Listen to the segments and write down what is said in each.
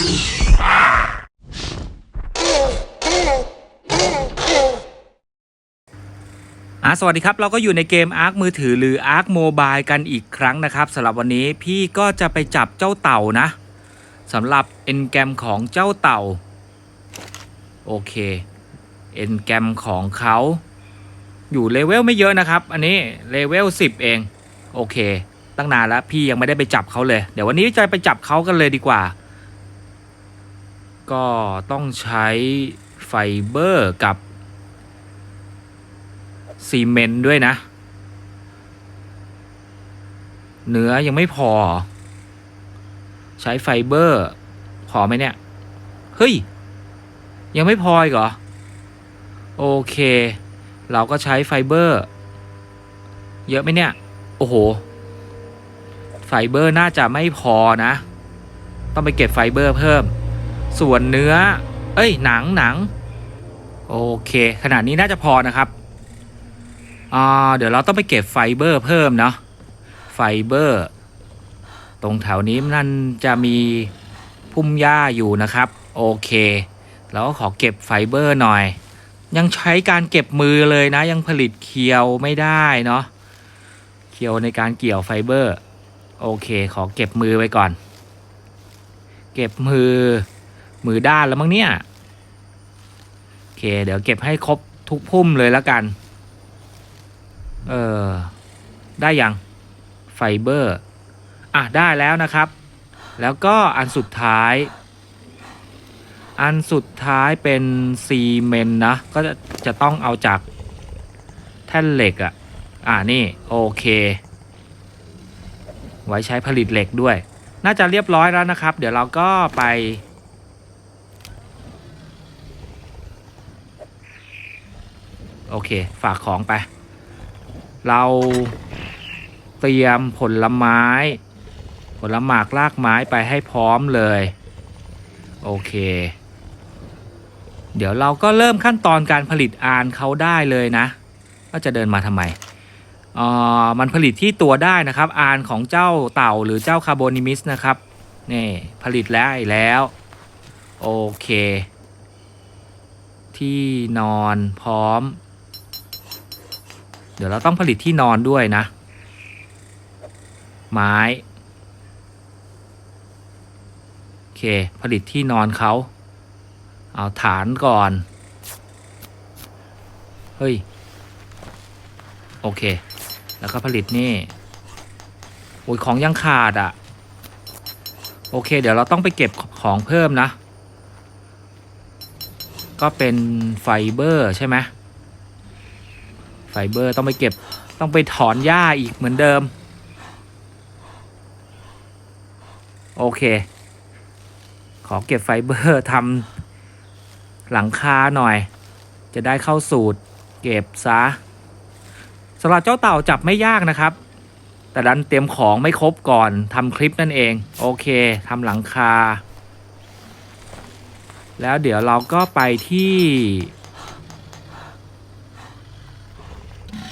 อะสวัสดีครับ เราก็อยู่ในเกม Ark มือถือหรือ Ark Mobile กันอีกครั้งนะครับสำหรับวันนี้พี่ก็จะไปจับเจ้าเต่านะสำหรับเอ็นแกมของเจ้าเต่า โอเคเอ็นแกมของเขาอยู่เลเวลไม่เยอะนะครับ อันนี้เลเวล10 เอง โอเค ตั้งนานแล้วพี่ยังไม่ได้ไปจับเขาเลย เดี๋ยววันนี้จะไปจับเขากันเลยดีกว่า ก็ต้องใช้ไฟเบอร์กับซีเมนต์ด้วยนะ เนื้อยังไม่พอ ใช้ไฟเบอร์ พอไหมเนี่ย เฮ้ย ยังไม่พออีกเหรอ โอเค เราก็ใช้ไฟเบอร์ เยอะไหมเนี่ย โอ้โห ไฟเบอร์น่าจะไม่พอนะ ต้องไปเก็บไฟเบอร์เพิ่ม ส่วนเนื้อ เอ้ย หนังหนัง โอเค ขนาดนี้น่าจะพอนะครับอ่าเดี๋ยวเราต้องไปเก็บไฟเบอร์เพิ่มเนาะ ไฟเบอร์ ตรงแถวนี้นั่นจะมีพุ่มหญ้าอยู่นะครับ โอเคเราก็ขอเก็บไฟเบอร์หน่อย ยังใช้การเก็บมือเลยนะ ยังผลิตเคียวไม่ได้เนาะ เคียวในการเกี่ยวไฟเบอร์ โอเค ขอเก็บมือไว้ก่อน เก็บมือ มือด้านแล้วมั้งเนี่ย โอเค เดี๋ยวเก็บให้ครบทุกพุ่มเลยแล้วกัน เออ ได้ยัง ไฟเบอร์ อะ ได้แล้วนะครับ แล้วก็อันสุดท้าย อันสุดท้ายเป็นซีเมนต์นะ ก็จะจะต้องเอาจากแท่นเหล็กอะ่ะ อ่านี่ โอเค ไว้ใช้ผลิตเหล็กด้วย น่าจะเรียบร้อยแล้วนะครับ เดี๋ยวเราก็ไป โอเค ฝากของไป เราเตรียมผลไม้ ผลหมากลากไม้ไปให้พร้อมเลย โอเค เดี๋ยวเราก็เริ่มขั้นตอนการผลิตอานเขาได้เลยนะ ก็จะเดินมาทำไมอ่อมันผลิตที่ตัวได้นะครับ อานของเจ้าเต่าหรือเจ้าคาร์โบนิมิสนะครับนี่ผลิตแล้วแล้ว โอเค ที่นอนพร้อม ดี๋ยวเราต้องผลิตที่นอนด้วยนะ ไม้ โอเค ผลิตที่นอนเขา เอาฐานก่อน เฮ้ย โอเค แล้วก็ผลิตนี่ โอ้ยของยังขาดอะ่ะ โอเค เดี๋ยวเราต้องไปเก็บของเพิ่มนะ ก็เป็นไฟเบอร์ใช่ไหม ไฟเบอร์ต้องไปเก็บต้องไปถอนหญ้าอีกเหมือนเดิม โอเค ขอเก็บไฟเบอร์ทำหลังคาหน่อย จะได้เข้าสูตร เก็บซะสำหรับเจ้าเต่าจับไม่ยากนะครับ แต่ดันเตรียมของไม่ครบก่อนทำคลิปนั่นเอง โอเคทำหลังคา แล้วเดี๋ยวเราก็ไปที่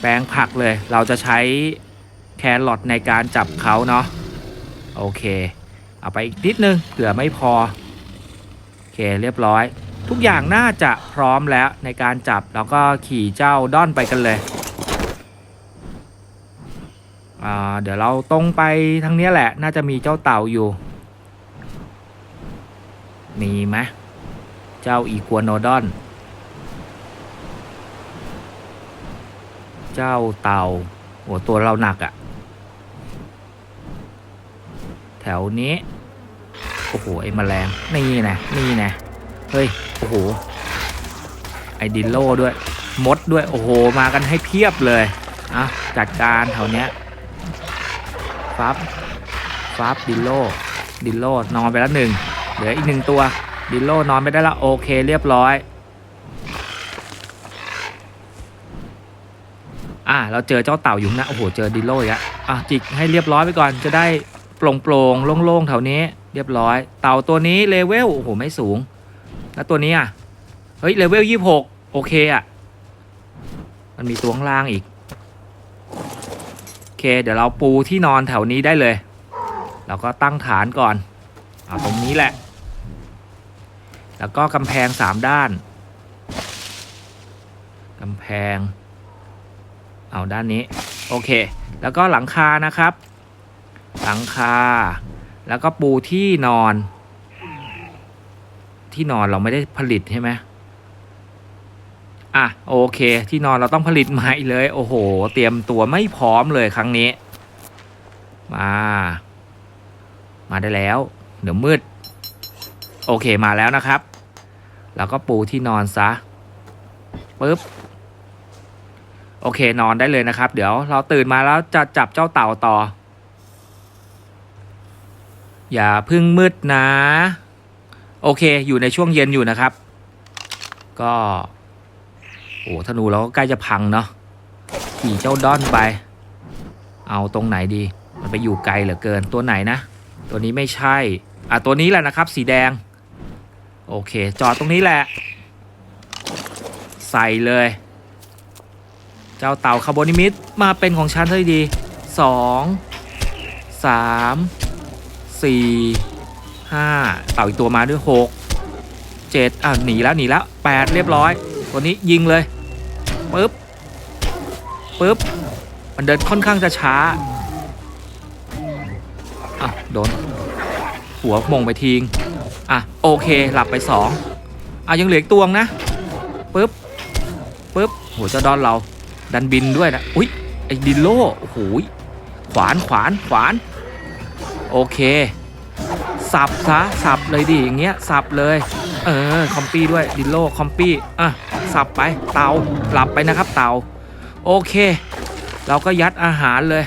แปลงผักเลย เราจะใช้แครอทในการจับเขาเนาะโอเค เอาไปอีกนิดนึงเผื่อไม่พอ โอเคเรียบร้อย ทุกอย่างน่าจะพร้อมแล้วในการจับแล้วก็ขี่เจ้าด้อนไปกันเลยเดี๋ยวเราตรงไปทางนี้แหละ น่าจะมีเจ้าเต่าอยู่ มีไหมเจ้าอีกัวโนดอน เจ้าเต่าโหัวตัวเราหนักอะ่ะ แถวนี้ โอ้โห ไอ้แมลง นี่นะ นี่นะ เฮ้ย โอ้โห ไอ้ดิโลด้วย มดด้วย โอ้โห มากันให้เพียบเลย อะ จัดการแถวเนี้ยฟับฟับดิโลดิโลนอนไปแล้วหนึ่ง เหลืออีกหนึ่งตัว ดิโลนอนไปได้ล้วโอเค เรียบร้อย อะเราเจอเจ้าเต่าอยู่ข้างนะโอ้โหเจอดิโลอีกแล้วอะจิกให้เรียบร้อยไปก่อนจะได้โปร่งโปร่งโล่งๆแถวนี้ เรียบร้อย เต่าตัวนี้เลเวลโอ้โหไม่สูง แล้วตัวนี้อะเฮ้ยเลเวลยี่หกโอเคอะมันมีตัวข้างล่างอีกโอเค เดี๋ยวเราปูที่นอนแถวนี้ได้เลย เราก็ตั้งฐานก่อนเอาตรงนี้แหละ แล้วก็กำแพงสามด้านกำแพง เอาด้านนี้ โอเค แล้วก็หลังคานะครับ หลังคา แล้วก็ปูที่นอน ที่นอนเราไม่ได้ผลิตใช่ไหมอะโอเค ที่นอนเราต้องผลิตใหม่เลย โอ้โห เตรียมตัวไม่พร้อมเลยครั้งนี้ มา มาได้แล้ว เดี๋ยวมืด โอเคมาแล้วนะครับ แล้วก็ปูที่นอนซะปึ๊บ โอเค นอนได้เลยนะครับ เดี๋ยวเราตื่นมาแล้วจะจับเจ้าเต่าต่อ อย่าพึ่งมืดนะ โอเค อยู่ในช่วงเย็นอยู่นะครับ ก็โอ้ธนูเราก็ใกล้จะพังเนาะขี่เจ้าด้อนไป เอาตรงไหนดี มันไปอยู่ไกลเหลือเกินตัวไหนนะ ตัวนี้ไม่ใช่ อะ ตัวนี้แหละนะครับ สีแดง โอเค จอดตรงนี้แหละ ใส่เลย เจ้าเต่าคาร์บอนิมิตมาเป็นของฉันเลยดีสองสามสี่ห้าเต่าอีกตัวมาด้วยหกเจ็ดอะหนีแล้วหนีแล้วแปดเรียบร้อย ตัวนี้ยิงเลยปึ๊บปึ๊บมันเดินค่อนข้างจะช้าอะโดนหัวมงไปทิ้งอะโอเคหลับไปสองอะยังเหลืออีกตวงนะปึ๊บปึ๊บโหเจ้าดอนเรา ดันบินด้วยนะอุ๊ยไอ้ดินโลโอ้โหยขวานขวานขวาน โอเค สับซะสับเลยดิอย่างเงี้ยสับเลย เออคอมปี้ด้วยดินโลคอมปี้อะสับไปเตาหลับไปนะครับเตาโอเค เราก็ยัดอาหารเลย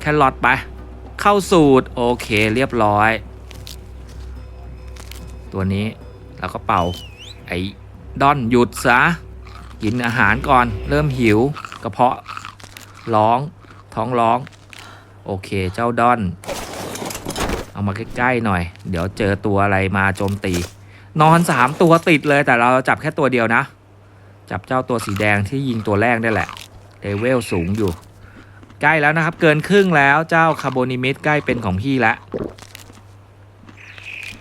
แครอทไป เข้าสูตร โอเคเรียบร้อย ตัวนี้เราก็เป่าไอ้ดอนหยุดซะกินอาหารก่อนเริ่มหิว ระเพาะร้องท้องร้อง โอเคเจ้าดอน เอามาใกล้ๆหน่อย เดี๋ยวเจอตัวอะไรมาโจมตี นอนสามตัวติดเลยแต่เราจับแค่ตัวเดียวนะ จับเจ้าตัวสีแดงที่ยิงตัวแรกได้แหละเลเวลสูงอยู่ ใกล้แล้วนะครับ เกินครึ่งแล้วเจ้าคาร์โบนิมิตใกล้เป็นของพี่แล้ว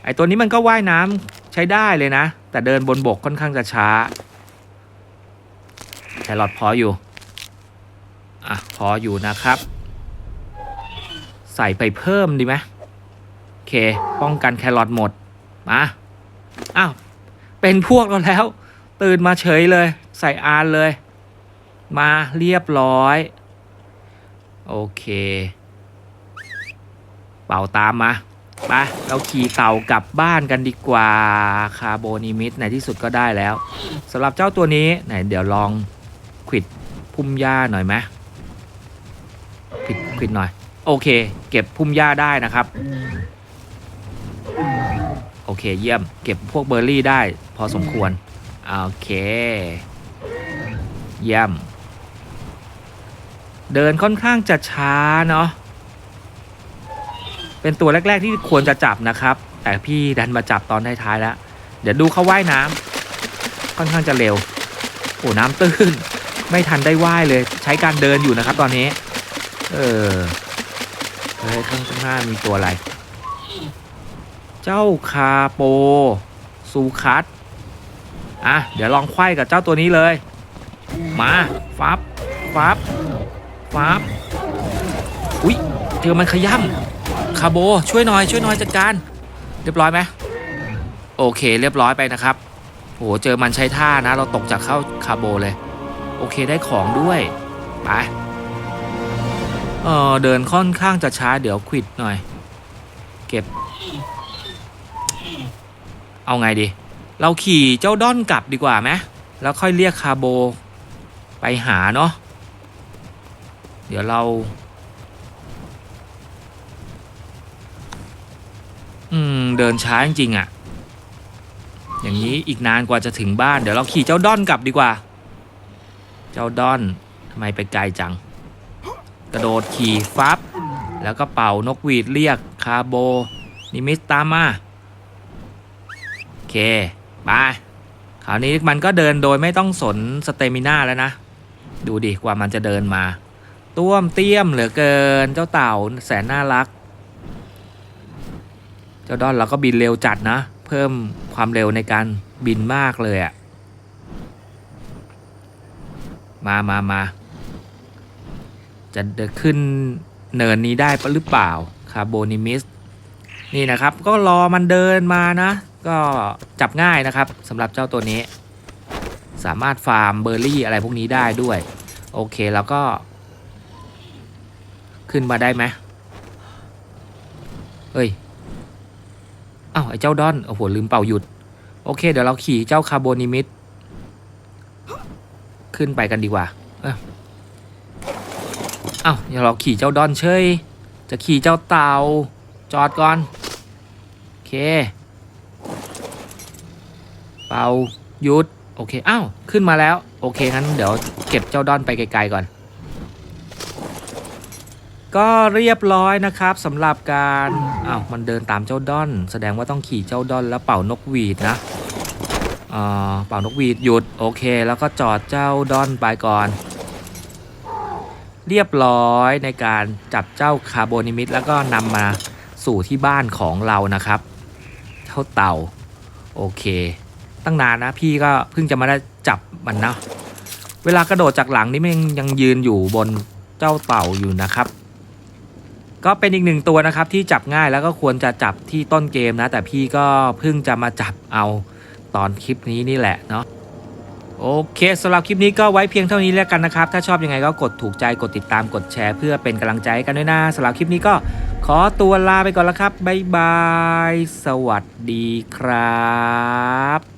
ไอตัวนี้มันก็ว่ายน้ำใช้ได้เลยนะ แต่เดินบนบกค่อนข้างจะช้าแครอทพออยู่ อะพออยู่นะครับ ใส่ไปเพิ่มดีไหมโอเค ป้องกันแครอทหมด มาอ้าวเป็นพวกเราแล้ว ตื่นมาเฉยเลย ใส่อานเลย มาเรียบร้อย โอเค เป่าตามมาไปเราขี่เต่ากลับบ้านกันดีกว่าคาร์โบนิมิตในที่สุดก็ได้แล้วสำหรับเจ้าตัวนี้ไหนเดี๋ยวลองขิดพุ่มหญ้าหน่อยไหม ขวิดขวิดหน่อย โอเค เก็บพุ่มหญ้าได้นะครับ โอเคเยี่ยม เก็บพวกเบอร์รี่ได้พอสมควร โอเค เยี่ยม เดินค่อนข้างจะช้าเนาะเป็นตัวแรก ๆ ที่ควรจะจับนะครับ แต่พี่ดันมาจับตอนท้ายๆแล้ว เดี๋ยวดูเขาว่ายน้ำค่อนข้างจะเร็วโอ้น้ำตื้น ไม่ทันได้ว่ายเลย ใช้การเดินอยู่นะครับตอนนี้ เออเฮ้ยข้างหน้ามีตัวอะไร เจ้าคาโปซูคัสอะ เดี๋ยวลองไขว้กับเจ้าตัวนี้เลย มาฟับฟับฟับอุ้ยเจอมันขย่ำคาโบช่วยหน่อยช่วยหน่อยจัดการ เรียบร้อยไหมโอเค เรียบร้อยไปนะครับโหเจอมันใช้ท่านะ เราตกจากเข้าคาโบเลย โอเคได้ของด้วย ไป เออเดินค่อนข้างจะช้าเดี๋ยวควิดหน่อย เก็บ เอาไงดี เราขี่เจ้าด้อนกลับดีกว่าไหมแล้วค่อยเรียกคาโบ ไปหาเนาะเดี๋ยวเรา อืม เดินช้าจริงๆอะ่ะ อย่างนี้อีกนานกว่าจะถึงบ้าน เดี๋ยวเราขี่เจ้าด้อนกลับดีกว่า เจ้าด้อนทำไมไปไกลจัง กระโดดขี่ฟับ แล้วก็เป่านกหวีดเรียกคาโบ นิมิสตามมา โอเคไปคราวนี้มันก็เดินโดยไม่ต้องสนสเตมิน่าแล้วนะ ดูดิกว่ามันจะเดินมา ต้วมเตี้ยมเหลือเกินเจ้าเต่าแสนน่ารัก เจ้าดอนเราก็บินเร็วจัดนะ เพิ่มความเร็วในการบินมากเลยอะมามามา จะขึ้นเนินนี้ได้ปะหรือเปล่าคาร์โบนิมิสนี่นะครับก็รอมันเดินมานะ ก็จับง่ายนะครับสำหรับเจ้าตัวนี้ สามารถฟาร์มเบอร์รี่อะไรพวกนี้ได้ด้วย โอเคแล้วก็ ขึ้นมาได้ไหมเฮ้ยอ้าวไอ้เจ้าดอนโอ้โหลืมเป่าหยุด โอเค เดี๋ยวเราขี่เจ้าคาร์โบนิมิตขึ้นไปกันดีกว่า เอ้า อ้าวเดี๋ยวเราขี่เจ้าดอนเฉยจะขี่เจ้าเต่าจอดก่อน โอเค เป่ายุด โอเค อ้าว ขึ้นมาแล้ว โอเค งั้นเดี๋ยวเก็บเจ้าดอนไปไกลๆก่อน ก็เรียบร้อยนะครับสำหรับการอ้าวมันเดินตามเจ้าดอน แสดงว่าต้องขี่เจ้าดอนแล้วเป่านกหวีดนะอ่าเป่านกหวีดหยุด โอเค แล้วก็จอดเจ้าดอนไปก่อน เรียบร้อยในการจับเจ้าคาร์โบนิมิตแล้วก็นำมาสู่ที่บ้านของเรานะครับ เท่าเต่า โอเค ตั้งนานนะพี่ก็เพิ่งจะมาได้จับมันนะ เวลากระโดดจากหลังนี่มันยังยังยืนอยู่บนเจ้าเต่าอยู่นะครับก็เป็นอีกหนึ่งตัวนะครับที่จับง่ายแล้วก็ควรจะจับที่ต้นเกมนะ แต่พี่ก็เพิ่งจะมาจับเอาตอนคลิปนี้นี่แหละเนาะ โอเคสำหรับคลิปนี้ก็ไว้เพียงเท่านี้แล้วกันนะครับ ถ้าชอบยังไงก็กดถูกใจกดติดตามกดแชร์ เพื่อเป็นกำลังใจให้กันด้วยนะสำหรับคลิปนี้ก็ขอตัวลาไปก่อนแล้วครับบ๊ายบาย สวัสดีครับ